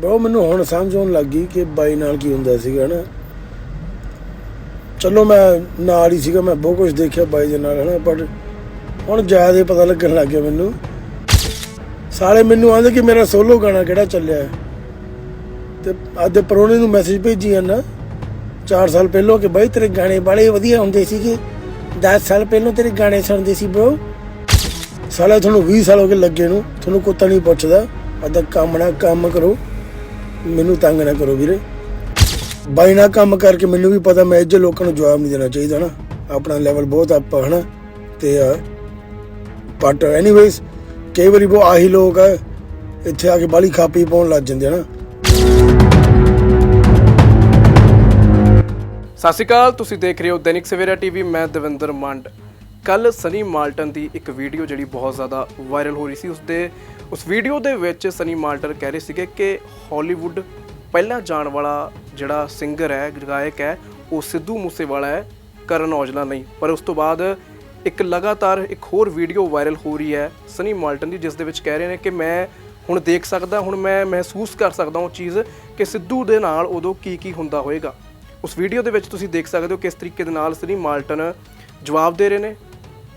Bro ਮੈਨੂੰ ਹੁਣ ਸਮਝ ਆਉਣ ਲੱਗੀ ਕਿ ਬਾਈ ਨਾਲ ਕੀ ਹੁੰਦਾ ਸੀਗਾ ਨਾ। ਚਲੋ ਮੈਂ ਨਾਲ ਹੀ ਸੀਗਾ, ਮੈਂ ਬਹੁਤ ਕੁਝ ਦੇਖਿਆ ਬਾਈ ਦੇ ਨਾਲ, ਹਨਾ ਪਰ ਹੁਣ ਜ਼ਿਆਦਾ ਹੀ ਪਤਾ ਲੱਗਣ ਲੱਗ ਗਿਆ ਮੈਨੂੰ। ਸਾਰੇ ਮੈਨੂੰ ਆਂਦੇ ਕਿ ਮੇਰਾ ਸੋਲੋ ਗਾਣਾ ਕਿਹੜਾ ਚੱਲਿਆ ਹੈ। ਤੇ ਅੱਜ ਪਰੋਣੇ ਨੂੰ ਮੈਸੇਜ ਭੇਜੀ ਆ ਨਾ 4 ਸਾਲ ਪਹਿਲਾਂ ਕਿ ਬਾਈ ਤੇਰੇ ਗਾਣੇ ਬੜੇ ਵਧੀਆ ਹੁੰਦੇ ਸੀਗੇ। 10 ਸਾਲ ਪਹਿਲਾਂ ਤੇਰੇ ਗਾਣੇ ਸੁਣਦੇ ਸੀ ਬ్రో ਸਾਲਾ ਤੁਹਾਨੂੰ 20 ਸਾਲ ਹੋ ਗਏ ਲੱਗੇ ਨੂੰ, ਤੁਹਾਨੂੰ ਕੁੱਤਾ ਨਹੀਂ ਪੁੱਛਦਾ। ਅੱਧਾ ਕੰਮ ਨਾ ਕੰਮ ਕਰੋ। ਮੈਨੂੰ ਤੰਗ ਨਾ ਕਰੋ ਵੀਰੇ। ਬਾਈ ਨਾਲ ਕੰਮ ਕਰਕੇ ਮੈਨੂੰ ਵੀ ਪਤਾ, ਮੈਂ ਇੱਜੇ ਲੋਕਾਂ ਨੂੰ ਜਵਾਬ ਨਹੀਂ ਦੇਣਾ ਚਾਹੀਦਾ ਨਾ। ਆਪਣਾ ਲੈਵਲ ਬਹੁਤ ਅੱਪ ਹਨਾ? ਤੇ ਬਟ ਐਨੀਵੇਜ਼ ਕਈ ਵਾਰੀ ਉਹ ਆਹੀ ਲੋਕ ਆ, ਇੱਥੇ ਆ ਕੇ ਬਾਲੀ ਖਾਪੀ ਪਾਉਣ ਲੱਗ ਜਾਂਦੇ ਆ ਨਾ। ਸਤਿ ਸ਼੍ਰੀ ਅਕਾਲ, ਤੁਸੀਂ ਦੇਖ ਰਹੇ ਹੋ ਦੈਨਿਕ ਸਵੇਰਾ ਟੀਵੀ, ਮੈਂ ਦਵਿੰਦਰ ਮੰਡ। ਕੱਲ ਸਨੀ ਮਾਲਟਨ ਦੀ ਇੱਕ ਵੀਡੀਓ ਜਿਹੜੀ ਬਹੁਤ ਜ਼ਿਆਦਾ ਵਾਇਰਲ ਹੋ ਰਹੀ ਸੀ, ਉਸਦੇ ਉਸ ਵੀਡੀਓ ਦੇ ਵਿੱਚ ਸਨੀ ਮਾਲਟਨ ਕਹਿ ਰਹੇ ਸੀਗੇ ਕਿ ਹਾਲੀਵੁੱਡ ਪਹਿਲਾਂ ਜਾਣ ਵਾਲਾ ਜਿਹੜਾ ਸਿੰਗਰ ਹੈ, ਗਾਇਕ ਹੈ, ਉਹ ਸਿੱਧੂ ਮੂਸੇਵਾਲਾ ਹੈ, ਕਰਨ ਔਜਲਾ ਨਹੀਂ। ਪਰ ਉਸ ਤੋਂ ਬਾਅਦ ਇੱਕ ਲਗਾਤਾਰ ਇੱਕ ਹੋਰ ਵੀਡੀਓ ਵਾਇਰਲ ਹੋ ਰਹੀ ਹੈ ਸਨੀ ਮਾਲਟਨ ਦੀ, ਜਿਸ ਦੇ ਵਿੱਚ ਕਹਿ ਰਹੇ ਨੇ ਕਿ ਮੈਂ ਹੁਣ ਦੇਖ ਸਕਦਾ, ਹੁਣ ਮੈਂ ਮਹਿਸੂਸ ਕਰ ਸਕਦਾ ਉਹ ਚੀਜ਼ ਕਿ ਸਿੱਧੂ ਦੇ ਨਾਲ ਉਦੋਂ ਕੀ ਕੀ ਹੁੰਦਾ ਹੋਏਗਾ। ਉਸ ਵੀਡੀਓ ਦੇ ਵਿੱਚ ਤੁਸੀਂ ਦੇਖ ਸਕਦੇ ਹੋ ਕਿਸ ਤਰੀਕੇ ਦੇ ਨਾਲ ਸਨੀ ਮਾਲਟਨ ਜਵਾਬ ਦੇ ਰਹੇ ਨੇ।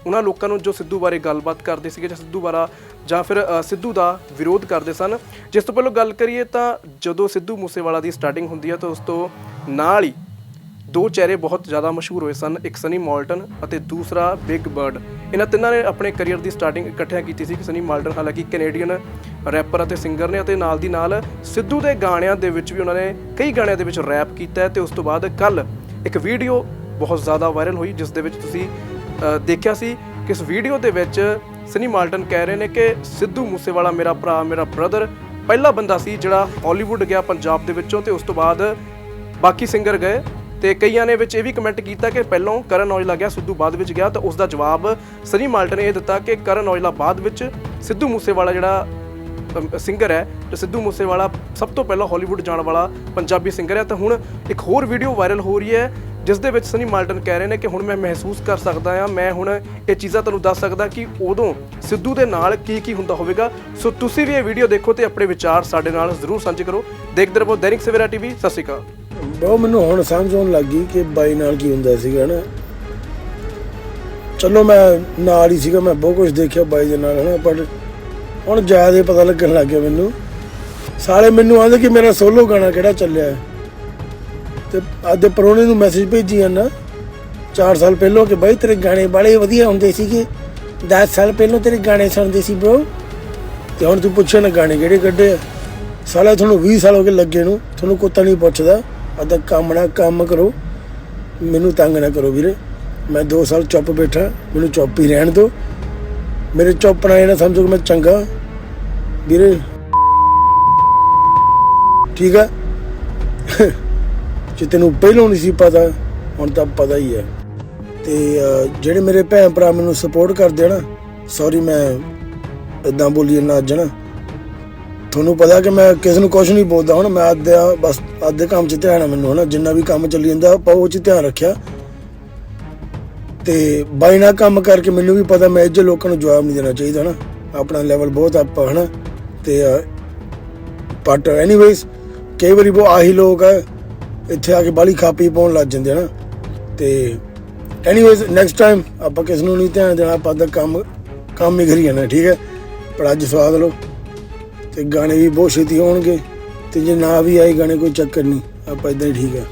ਉਹਨਾਂ ਲੋਕਾਂ ਨੂੰ ਜੋ ਸਿੱਧੂ ਬਾਰੇ ਗੱਲਬਾਤ ਕਰਦੇ ਸੀਗੇ ਜਾਂ ਸਿੱਧੂ ਬਾਰਾ ਜਾਂ ਫਿਰ ਅ, ਸਿੱਧੂ ਦਾ ਵਿਰੋਧ ਕਰਦੇ ਸਨ। ਜਿਸ ਤੋਂ ਪਹਿਲਾਂ ਗੱਲ ਕਰੀਏ ਤਾਂ ਜਦੋਂ ਸਿੱਧੂ ਮੂਸੇਵਾਲਾ ਦੀ ਸਟਾਰਟਿੰਗ ਹੁੰਦੀ ਹੈ ਤਾਂ ਉਸ ਤੋਂ ਨਾਲ ਹੀ ਦੋ ਚਿਹਰੇ ਬਹੁਤ ਜ਼ਿਆਦਾ ਮਸ਼ਹੂਰ ਹੋਏ ਸਨ ਇੱਕ ਸਨੀ ਮਾਲਟਨ ਅਤੇ ਦੂਸਰਾ ਬਿਗ ਬਰਡ ਇਹਨਾਂ ਤਿੰਨਾਂ ਨੇ ਆਪਣੇ ਕੈਰੀਅਰ ਦੀ ਸਟਾਰਟਿੰਗ ਇਕੱਠਿਆਂ ਕੀਤੀ ਸੀ ਕਿ ਸਨੀ ਮਾਲਟਨ ਹਾਲਾਂਕਿ ਕੈਨੇਡੀਅਨ ਰੈਪਰ ਅਤੇ ਸਿੰਗਰ ਨੇ ਅਤੇ ਨਾਲ ਦੀ ਨਾਲ ਸਿੱਧੂ ਦੇ ਗਾਣਿਆਂ ਦੇ ਵਿੱਚ ਵੀ ਉਹਨਾਂ ਨੇ ਕਈ ਗਾਣਿਆਂ ਦੇ ਵਿੱਚ ਰੈਪ ਕੀਤਾ ਹੈ ਤੇ ਉਸ ਤੋਂ ਬਾਅਦ ਕੱਲ ਇੱਕ ਵੀਡੀਓ ਬਹੁਤ ਜ਼ਿਆਦਾ ਵਾਇਰਲ ਹੋਈ ਜਿਸ ਦੇ ਵਿੱਚ ਤੁਸੀਂ ਦੇਖਿਆ ਸੀ ਕਿ ਇਸ ਵੀਡੀਓ ਦੇ ਵਿੱਚ ਸਨੀ ਮਾਲਟਨ ਕਹਿ ਰਹੇ ਨੇ ਕਿ ਸਿੱਧੂ ਮੂਸੇਵਾਲਾ ਮੇਰਾ ਭਰਾ, ਮੇਰਾ ਬ੍ਰਦਰ ਪਹਿਲਾ ਬੰਦਾ ਸੀ ਜਿਹੜਾ ਹਾਲੀਵੁੱਡ ਗਿਆ ਪੰਜਾਬ ਦੇ ਵਿੱਚੋਂ ਤੇ ਉਸ ਤੋਂ ਬਾਅਦ ਬਾਕੀ ਸਿੰਗਰ ਗਏ ਤੇ ਕਈਆਂ ਨੇ ਵਿੱਚ ਇਹ ਵੀ ਕਮੈਂਟ ਕੀਤਾ ਕਿ ਪਹਿਲਾਂ ਕਰਨ ਔਜਲਾ ਗਿਆ, ਸਿੱਧੂ ਬਾਅਦ ਵਿੱਚ ਗਿਆ ਤਾਂ ਉਸ ਦਾ ਜਵਾਬ ਸਨੀ ਮਾਲਟਨ ਨੇ ਇਹ ਦਿੱਤਾ ਕਿ ਕਰਨ ਔਜਲਾ ਬਾਅਦ ਵਿੱਚ ਸਿੱਧੂ ਮੂਸੇਵਾਲਾ ਜਿਹੜਾ ਸਿੰਗਰ ਹੈ, ਤੇ ਸਿੱਧੂ ਮੂਸੇਵਾਲਾ ਸਭ ਤੋਂ ਪਹਿਲਾਂ ਹਾਲੀਵੁੱਡ ਜਾਣ ਵਾਲਾ ਪੰਜਾਬੀ ਸਿੰਗਰ ਹੈ। ਤਾਂ ਹੁਣ ਇੱਕ ਹੋਰ ਵੀਡੀਓ ਵਾਇਰਲ ਹੋ ਰਹੀ ਹੈ ਜਿਸ ਦੇ ਵਿੱਚ ਸਨੀ ਮਾਲਟਨ ਕਹਿ ਰਹੇ ਨੇ ਕਿ ਹੁਣ ਮੈਂ ਮਹਿਸੂਸ ਕਰ ਸਕਦਾ ਹਾਂ, ਮੈਂ ਹੁਣ ਇਹ ਚੀਜ਼ਾਂ ਤੁਹਾਨੂੰ ਦੱਸ ਸਕਦਾ ਕਿ ਉਦੋਂ ਸਿੱਧੂ ਦੇ ਨਾਲ ਕੀ ਕੀ ਹੁੰਦਾ ਹੋਵੇਗਾ। ਸੋ ਤੁਸੀਂ ਵੀ ਇਹ ਵੀਡੀਓ ਦੇਖੋ ਤੇ ਆਪਣੇ ਵਿਚਾਰ ਸਾਡੇ ਨਾਲ ਜ਼ਰੂਰ ਸਾਂਝੇ ਕਰੋ। ਦੇਖਦੇ ਰਹੋ ਦੈਨਿਕ ਸਵੇਰਾ ਟੀਵੀ, ਸਤਿ ਸ਼੍ਰੀ ਅਕਾਲ। ਬਹੁਤ ਮੈਨੂੰ ਹੁਣ ਸਮਝ ਆਉਣ ਲੱਗੀ ਕਿ ਬਾਈ ਨਾਲ ਕੀ ਹੁੰਦਾ ਸੀਗਾ ਨਾ ਚਲੋ ਮੈਂ ਨਾਲ ਹੀ ਸੀਗਾ, ਮੈਂ ਬਹੁਤ ਕੁਝ ਦੇਖਿਆ ਬਾਈ ਦੇ ਨਾਲ ਹਨਾ, ਪਰ ਹੁਣ ਜ਼ਿਆਦਾ ਪਤਾ ਲੱਗਣ ਲੱਗ ਗਿਆ ਮੈਨੂੰ। ਸਾਰੇ ਮੈਨੂੰ ਆਂਦੇ ਕਿ ਮੇਰਾ ਸੋਲੋ ਗਾਣਾ ਕਿਹੜਾ ਚੱਲਿਆ ਹੈ। ਤੇ ਅੱਜ ਦੇ ਪਰੋਣੇ ਨੂੰ ਮੈਸੇਜ ਭੇਜੀ ਜਾਂਦਾ 4 ਸਾਲ ਪਹਿਲਾਂ ਕਿ ਬਾਈ ਤੇਰੇ ਗਾਣੇ ਬਾਲੇ ਵਧੀਆ ਹੁੰਦੇ ਸੀਗੇ 10 ਸਾਲ ਪਹਿਲਾਂ ਤੇਰੇ ਗਾਣੇ ਸੁਣਦੇ ਸੀ ਬ్రో ਤੇ ਹੁਣ ਤੂੰ ਪੁੱਛਿਆ ਨਾ ਗਾਣੇ ਕਿਹੜੇ ਕੱਢੇ ਆ? ਸਾਲਾ ਤੁਹਾਨੂੰ 20 ਸਾਲ ਹੋ ਗਏ ਲੱਗੇ ਨੂੰ, ਤੁਹਾਨੂੰ ਕੁੱਤਾ ਨਹੀਂ ਪੁੱਛਦਾ ਅੱਧਾ ਕੰਮ ਨਾ ਕੰਮ ਕਰੋ। ਮੈਨੂੰ ਤੰਗ ਨਾ ਕਰੋ ਵੀਰੇ। ਮੈਂ 2 ਸਾਲ ਚੁੱਪ ਬੈਠਾ, ਮੈਨੂੰ ਚੁੱਪ ਹੀ ਰਹਿਣ ਦਿਓ। ਮੇਰੇ ਚੁੱਪ ਨਾਲ ਇਹ ਨਾ ਸਮਝੋ ਕਿ ਮੈਂ ਚੰਗਾ। ਵੀਰੇ, ਠੀਕ ਆ? ਜੇ ਤੈਨੂੰ ਪਹਿਲਾਂ ਨਹੀਂ ਸੀ ਪਤਾ, ਹੁਣ ਤਾਂ ਪਤਾ ਹੀ ਹੈ। ਤੇ ਜਿਹੜੇ ਮੇਰੇ ਭੈਣ ਭਰਾ ਮੈਨੂੰ ਸਪੋਰਟ ਕਰਦੇ ਆ ਨਾ ਸੌਰੀ ਮੈਂ ਇਦਾਂ ਬੋਲੀ ਨਾ ਅੱਜ ਨਾ। ਤੁਹਾਨੂੰ ਪਤਾ ਕਿ ਮੈਂ ਕਿਸੇ ਨੂੰ ਕੁਝ ਨਹੀਂ ਬੋਲਦਾ, ਹੁਣ ਮੈਂ ਅੱਜ ਦਾ ਬਸ ਅੱਜ ਦੇ ਕੰਮ 'ਚ ਧਿਆਨ ਆ ਮੈਨੂੰ, ਹਨਾ। ਜਿੰਨਾ ਵੀ ਕੰਮ ਚੱਲੀ ਜਾਂਦਾ, ਆਪਾਂ ਉਹ 'ਚ ਧਿਆਨ ਰੱਖਿਆ। ਤੇ ਬਾਈ ਨਾਲ ਕੰਮ ਕਰਕੇ ਮੈਨੂੰ ਵੀ ਪਤਾ, ਮੈਂ ਇੱਜੇ ਲੋਕਾਂ ਨੂੰ ਜਵਾਬ ਨਹੀਂ ਦੇਣਾ ਚਾਹੀਦਾ ਨਾ ਆਪਣਾ ਲੈਵਲ ਬਹੁਤ ਅੱਪ ਹਨਾ। ਤੇ ਬਟ ਐਨੀਵੇਜ਼ ਕਈ ਵਾਰੀ ਉਹ ਆਹੀ ਲੋਕ ਹੈ ਇੱਥੇ ਆ ਕੇ ਬਾਲੀ ਖਾਪੀ ਪਾਉਣ ਲੱਗ ਜਾਂਦੇ ਆ ਨਾ। ਤੇ ਐਨੀਵੇਜ਼ ਨੈਕਸਟ ਟਾਈਮ ਆਪਾਂ ਕਿਸ ਨੂੰ ਨਹੀਂ ਧਿਆਨ ਦੇਣਾ, ਆਪਾਂ ਦਾ ਕੰਮ ਕੰਮ ਹੀ ਕਰੀ ਜਾਣਾ, ਠੀਕ ਹੈ? ਪਰ ਅੱਜ ਸਵਾਦ ਲਓ। ਤੇ ਗਾਣੇ ਵੀ ਬਹੁਤ ਛੇਤੀ ਹੋਣਗੇ ਤੇ ਜੇ ਨਾ ਵੀ ਆਏ ਗਾਣੇ, ਕੋਈ ਚੱਕਰ ਨਹੀਂ। ਆਪਾਂ ਇਦਾਂ ਹੀ ਠੀਕ ਹੈ